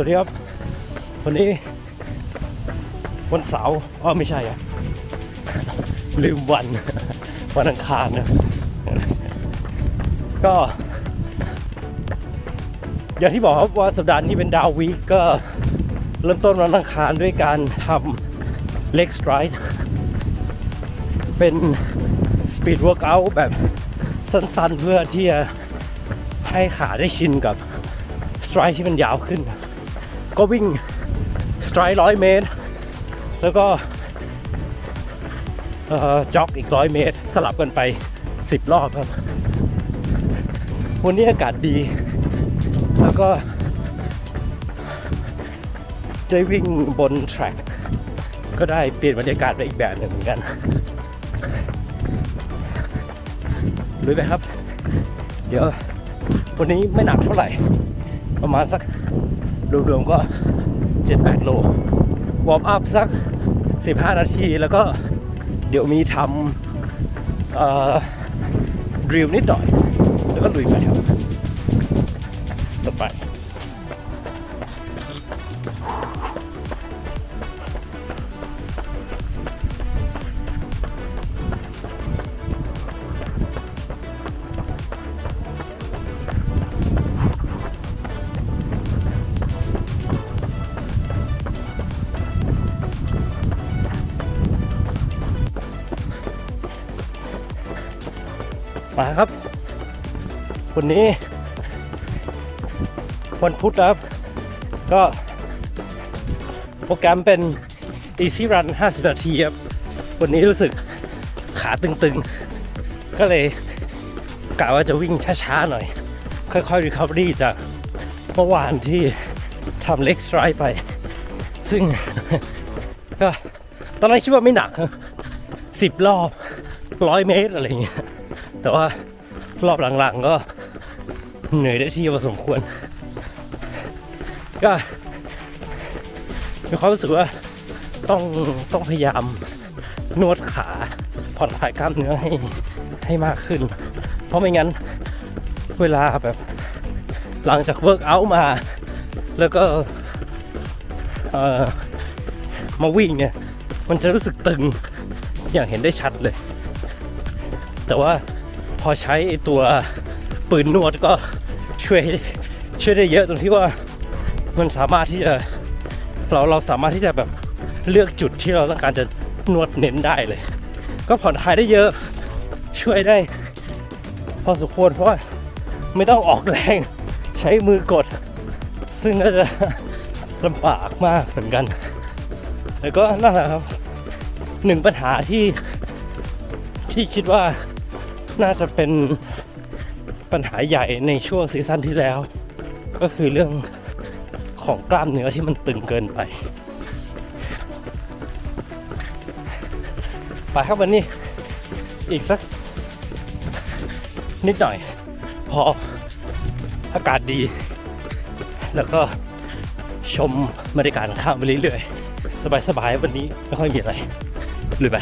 วัสดีครับ วันนี้ วันเสาร์อ๋อไม่ใช่อะลืมวัน วันอังคารนะก็ อย่างที่บอกครับว่าสัปดาห์นี้เป็นดาววีก็เริ่มต้นวันอังคารด้วยการทำเล็กสไตร์เป็นสปีดเวิร์กอัลแบบสั้นๆ เพื่อที่จะให้ขาได้ชินกับสไตร์ที่มันยาวขึ้น ก็วิ่งสไตร์ร้อยเมตร แล้วก็จ็อกอีกร้อยเมตร สลับกันไป 10 รอบครับ วันนี้อากาศดี แล้วก็ ได้วิ่งบนแทร็กก็ได้เปลี่ยนบรรยากาศไปอีกแบบหนึ่งเหมือนกันลุยไปครับ เดี๋ยว วันนี้ไม่หนักเท่าไหร่ ประมาณสัก รวมๆก็ 7-8 โล วอร์มอัพสัก 15 นาทีแล้วก็เดี๋ยวมีทำดริลนิดหน่อย แล้วก็ลุยไปครับ วันนี้ วันพุธครับ ก็โปรแกรมเป็น Easy Run 50 นาทีครับ วันนี้รู้สึกขาตึงๆ ก็เลยกะว่าจะวิ่งช้าๆหน่อย ค่อยๆ recovery จากเมื่อวานที่ทำเล็กสไตรไป ซึ่งก็ตอนแรกคิดว่าไม่หนักสิบรอบร้อยเมตรอะไรอย่างเงี้ยแต่ว่ารอบหลังๆก็ เหนื่อยได้ที่พอสมควร ก็มีความรู้สึกว่าต้องต้องพยายามนวดขาผ่อนคลายกล้ามเนื้อให้ให้มากขึ้น เพราะไม่งั้นเวลาแบบหลังจากเวิร์กอัลมา แล้วก็เออมาวิ่งเนี่ย มันจะรู้สึกตึงอย่างเห็นได้ชัดเลย แต่ว่าพอใช้ตัวปืนนวดก็ ช่วยช่วยได้เยอะตรงที่ว่ามันสามารถที่จะเราเราสามารถที่จะแบบเลือกจุดที่เราต้องการจะนวดเน้นได้เลย ก็ผ่อนคลายได้เยอะช่วยได้ พอสมควรเพราะว่าไม่ต้องออกแรงใช้มือกด ซึ่งก็จะลำบากมากเหมือนกัน แล้วก็นั่นแหละครับหนึ่งปัญหาที่ที่คิดว่าน่าจะเป็น ปัญหาใหญ่ในช่วงซีซั่นที่แล้ว ก็คือเรื่องของกล้ามเนื้อที่มันตึงเกินไปไปครับวันนี้ อีกสัก นิดหน่อย พออากาศดี แล้วก็ชมบรรยากาศข้ามไปเรื่อยๆ สบายๆ วันนี้ไม่ค่อยมีอะไรลุยไป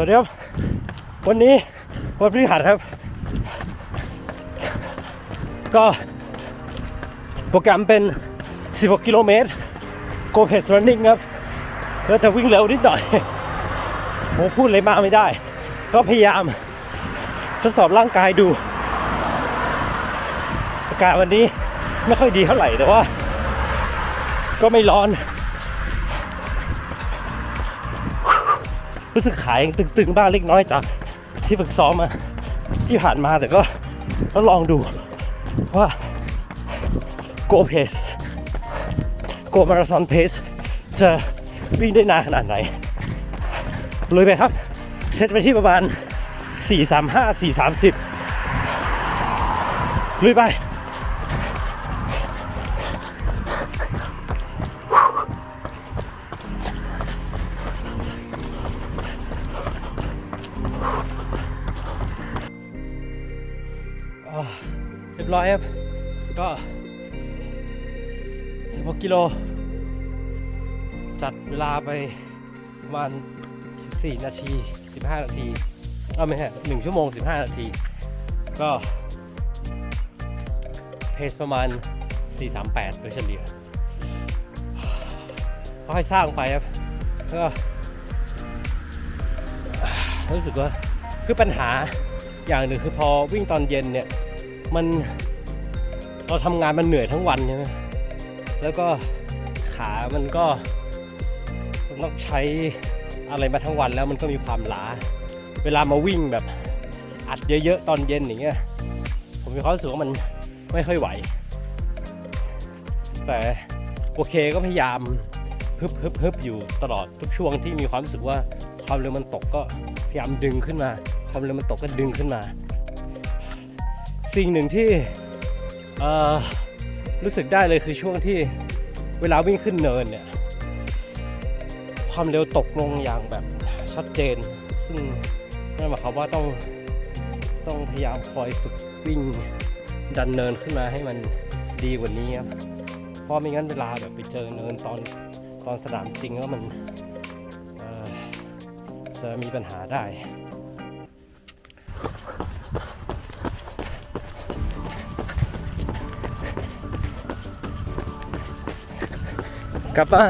สวัสดีครับ วันนี้วันพฤหัสครับ ก็โปรแกรมเป็น 16 กิโลเมตร Go Pace Running ครับก็จะวิ่งเร็วนิดหน่อยผมพูดเลยมากไม่ได้ ก็พยายามทดสอบร่างกายดูอากาศวันนี้ไม่ค่อยดีเท่าไหร่แต่ว่า ก็ไม่ร้อน รู้สึกขายังตึงๆบ้างเล็กน้อยจากที่ฝึกซ้อมมาที่ผ่านมาแต่ก็ก็ลองดูว่า Go Pace Go Marathon Pace จะวิ่งได้นานขนาดไหนเลยไปครับ เซตไปที่ประมาณ 435 430ลุยไป บร้อยครับ ก็ 16 กิโล จัดเวลาไปประมาณ 14 นาที 15 นาทีเอาไม่ใช่1ชั่วโมง 15 นาที ก็เพสประมาณ 438 โดยเฉลี่ยค่อยสร้างไปครับ ก็รู้สึกว่าคือปัญหาอย่างหนึ่งคือพอวิ่งตอนเย็นเนี่ย มันเราทำงานมันเหนื่อยทั้งวันใช่ไหมแล้วก็ขามันก็ต้องใช้อะไรมาทั้งวันแล้วมันก็มีความล้า เวลามาวิ่งแบบอัดเยอะๆตอนเย็นอย่างเงี้ย ผมมีความรู้สึกว่ามันไม่ค่อยไหว แต่โอเคก็พยายามฮึบฮึบฮึบอยู่ตลอดทุกช่วงที่มีความรู้สึกว่าความเร็วมันตกก็พยายามดึงขึ้นมา ความเร็วมันตกก็ดึงขึ้นมา สิ่งหนึ่งที่รู้สึกได้เลยคือช่วงที่เวลาวิ่งขึ้นเนินเนี่ย ความเร็วตกลงอย่างแบบชัดเจน ซึ่งนั่นหมายความว่าต้องต้องพยายามคอยฝึกวิ่งดันเนินขึ้นมาให้มันดีกว่านี้ครับ เพราะไม่งั้นเวลาแบบไปเจอเนินตอนตอนสนามจริงแล้วมันจะมีปัญหาได้ กลับมา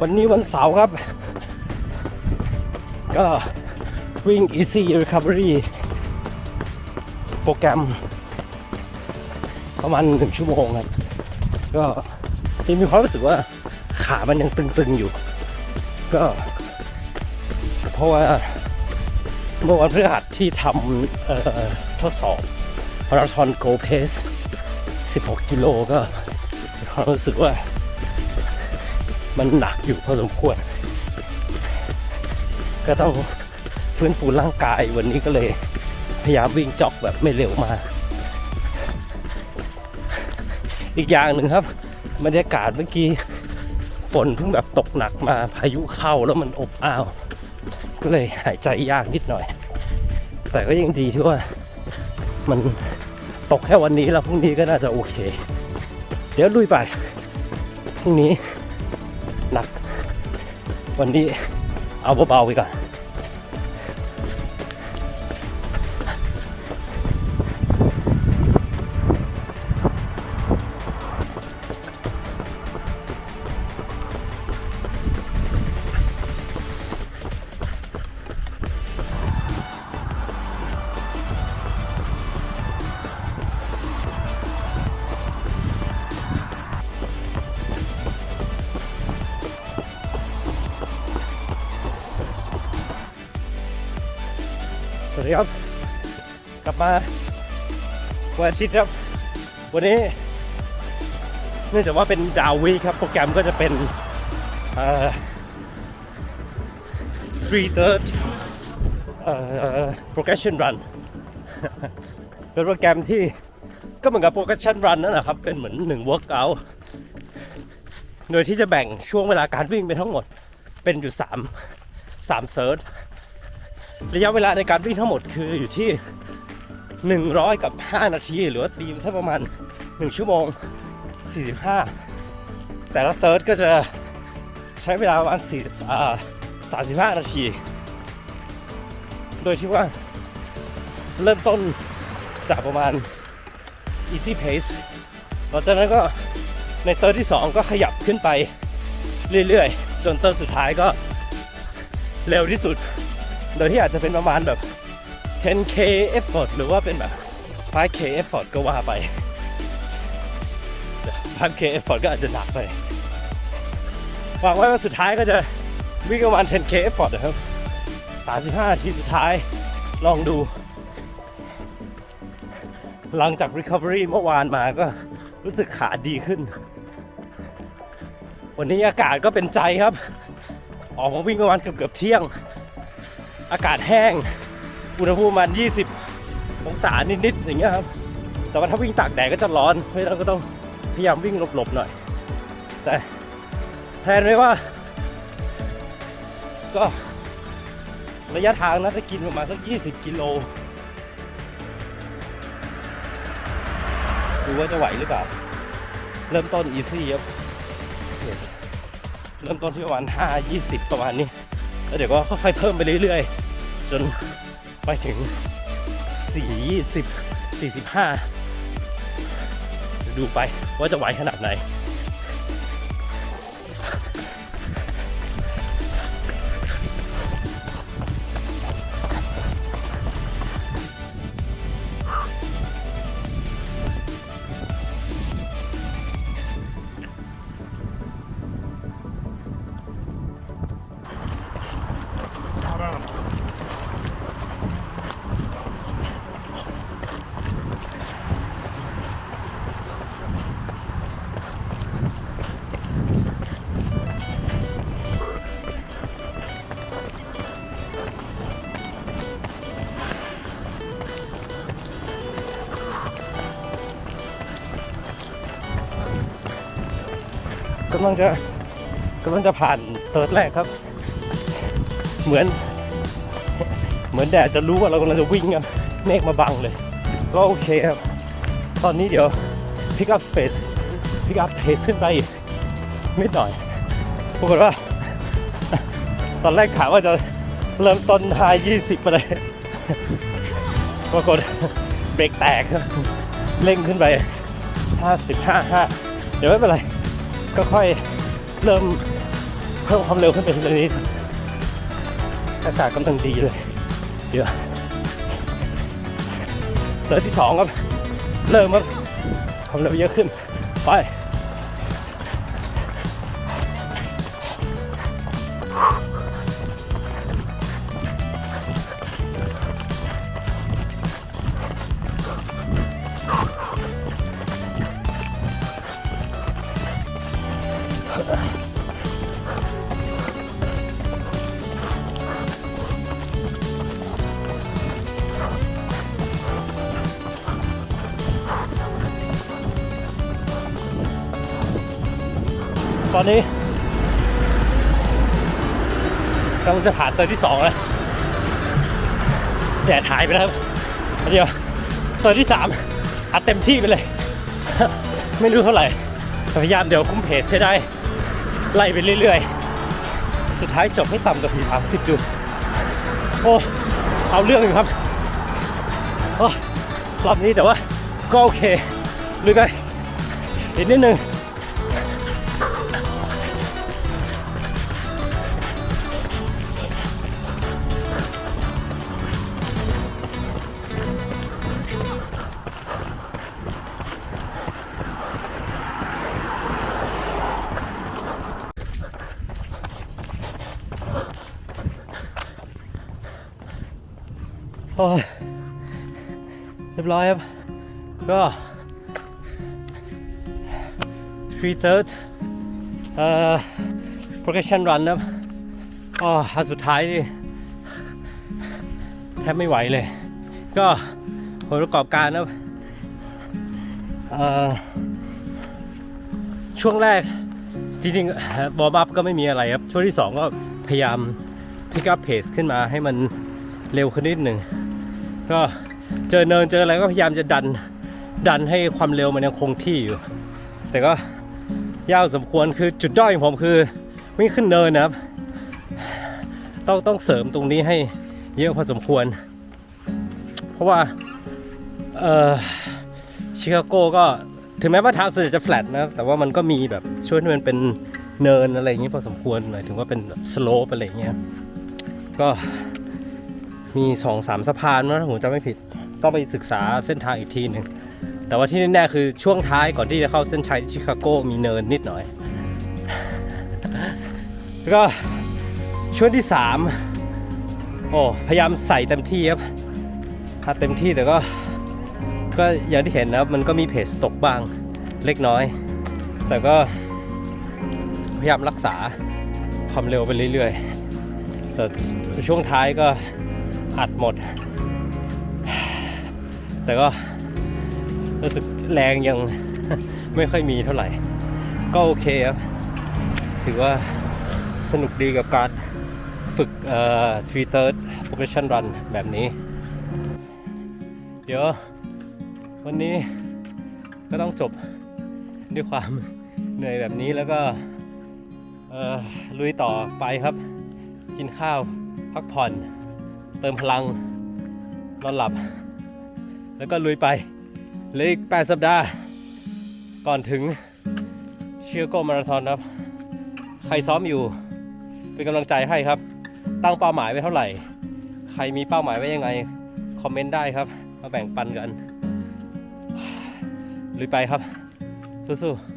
วันนี้วันเสาร์ครับ ก็วิ่ง Easy Recovery โปรแกรม ประมาณหนึ่งชั่วโมงครับ ก็ยังมีความรู้สึกว่าขามันยังตึงๆอยู่ ก็ เพราะว่าเมื่อวันพฤหัสที่ทำทดสอบมาราธอนโกเพส 16 กิโลก็ความรู้สึกว่า มันหนักอยู่พอสมควร ก็ต้องฟื้นฟูร่างกายวันนี้ก็เลย พยายามวิ่งจ็อกแบบไม่เร็วมาก อีกอย่างหนึ่งครับบรรยากาศเมื่อกี้ฝนเพิ่งแบบตกหนักมาพายุเข้าแล้วมันอบอ้าว ก็เลยหายใจยากนิดหน่อย แต่ก็ยังดีที่ว่ามันตกแค่วันนี้แล้วพรุ่งนี้ก็น่าจะโอเค เดี๋ยวลุยไปพรุ่งนี้ วันนี้เอาเบาๆไปก่อน สวัสดีครับ กลับมาวันอาทิตย์ครับ วันนี้เนื่องจากว่าเป็นดาววีครับ โปรแกรมก็จะเป็นเอ่อ three third เอ่อ progression run เป็นโปรแกรมที่ก็เหมือนกับ progression run นั่นแหละครับ เป็นเหมือนหนึ่ง workout โดยที่จะแบ่งช่วงเวลาการวิ่งเป็นทั้งหมดเป็นอยู่สามสามเซิร์ช ระยะเวลาในการวิ่งทั้งหมดคืออยู่ที่ 100 กับ 5 นาที หรือว่าตีไปสักประมาณ 1 ชั่วโมง 45 แต่ละเติร์ดก็จะใช้เวลาประมาณ4 35 นาที โดยที่ว่าเริ่มต้นจากประมาณ easy pace หลังจากนั้นก็ในเติร์ดที่ 2 ก็ขยับขึ้นไปเรื่อยๆ จนเติร์ดสุดท้ายก็เร็วที่สุด โดยที่อาจจะเป็นประมาณแบบ 10k effort หรือว่าเป็นแบบ 5k effort ก็ว่าไป 5k effort ก็อาจจะหนักไปหวังไว้ว่าสุดท้ายก็จะวิ่งประมาณ 10k effort นะครับ 35นาทีสุดท้ายลองดู หลังจาก recovery เมื่อวานมาก็รู้สึกขาดีขึ้น วันนี้อากาศก็เป็นใจครับ ออกมาวิ่งประมาณเกือบเกือบเที่ยง อากาศแห้ง อุณหภูมิประมาณ20 องศานิดๆอย่างเงี้ยครับ แต่ว่าถ้าวิ่งตากแดดก็จะร้อน เพราะฉะนั้นก็ต้องพยายามวิ่งหลบๆหน่อย แต่แทนไว้ว่า ก็ระยะทางน่าจะกินประมาณสัก 20 กิโล ดูว่าจะไหวหรือเปล่า เริ่มต้น easy ครับ เริ่มต้นที่ประมาณ 5 20 ประมาณนี้ แล้วเดี๋ยวก็ค่อยๆเพิ่มไปเรื่อยๆ จนไปถึง 4 20 45 ดูไปว่าจะไหวขนาดไหนำลังจะกำลังจะผ่านเติร์ดแรกครับ เหมือน เหมือนแดดจะรู้ว่าเรากำลังจะวิ่งกันเมฆมาบังเลย ก็โอเคครับ ตอนนี้เดี๋ยว pick up space pick up pace ขึ้นไปอีกนิดหน่อยปรากฏว่า ตอนแรกถามว่าจะเริ่มต้นทาย 20 ไปเลยปรากฏเบรกแตกเร่งขึ้นไป 55 5 เดี๋ยวไม่เป็นไร ก็ค่อยเริ่มเพิ่มความเร็วขึ้นไปทีละนิดอากาศกำลังดีเลยเดี๋ยวเลอที่สองครับ เริ่มครับความเร็วเยอะขึ้นไป ตอนนี้กำลังจะผ่านเตอร์ที่สองแล้วแดดหายไปแล้วครับเดี๋ยวเตอร์ที่สามอัดเต็มที่ไปเลย ไม่รู้เท่าไหร่พยายามเดี๋ยวคุ้มเพจให้ได้ ไล่ไปเรื่อยๆ สุดท้ายจบให้ต่ำกว่าสี่สามสิบอยู่โอ้เอาเรื่องอยู่ครับโอ้รอบนี้แต่ว่าก็โอเคลุยไปอีกนิดนึง อ้เรียบร้อยครับ ก็ three third เอ่อ progression run นะครับอ๋ออันสุดท้ายนี่แทบไม่ไหวเลย ก็ผลประกอบการนะครับช่วงแรกจริงๆบอบัฟก็ไม่มีอะไรครับ ช่วงที่ 2 ก็พยายาม pick up pace ขึ้นมาให้มันเร็วขึ้นนิดหนึ่ง ก็เจอเนินเจออะไรก็พยายามจะดันดันให้ความเร็วมันยังคงที่อยู่ แต่ก็ยากสมควรคือจุดด้อยของผมคือวิ่งขึ้นเนินนะครับ ต้องต้องเสริมตรงนี้ให้เยอะพอสมควร เพราะว่าเออชิคาโกก็ถึงแม้ว่าทางส่วนใหญ่จะแฟลตนะแต่ว่ามันก็มีแบบช่วงที่มันเป็นเนินอะไรอย่างนี้พอสมควรหมายถึงว่าเป็นสโลปอะไรอย่างเงี้ยก็ มีสองสามสะพานนะถ้าผมจำไม่ผิด ต้องไปศึกษาเส้นทางอีกทีหนึ่งแต่ว่าที่แน่ๆคือช่วงท้ายก่อนที่จะเข้าเส้นชัยที่ชิคาโกมีเนินนิดหน่อย แล้วก็ช่วงที่สามโอ้พยายามใส่เต็มที่ครับพัดเต็มที่แต่ก็ก็อย่างที่เห็นนะครับมันก็มีเพจตกบ้างเล็กน้อย แต่ก็พยายามรักษาความเร็วไปเรื่อยๆแต่ช่วงท้ายก็ อัดหมด แต่ก็รู้สึกแรงยังไม่ค่อยมีเท่าไหร่ ก็โอเคครับ ถือว่าสนุกดีกับการฝึกเอ่อ three third progression run แบบนี้ เดี๋ยววันนี้ก็ต้องจบด้วยความเหนื่อยแบบนี้แล้วก็ลุยต่อไปครับ กินข้าวพักผ่อน เติมพลัง นอนหลับ แล้วก็ลุยไปเหลืออีก 8 สัปดาห์ ก่อนถึงเชียโกมาราธอนครับ ใครซ้อมอยู่ เป็นกำลังใจให้ครับ ตั้งเป้าหมายไว้เท่าไหร่ ใครมีเป้าหมายไว้ยังไง คอมเมนต์ได้ครับ มาแบ่งปันกันลุยไปครับ สู้ๆ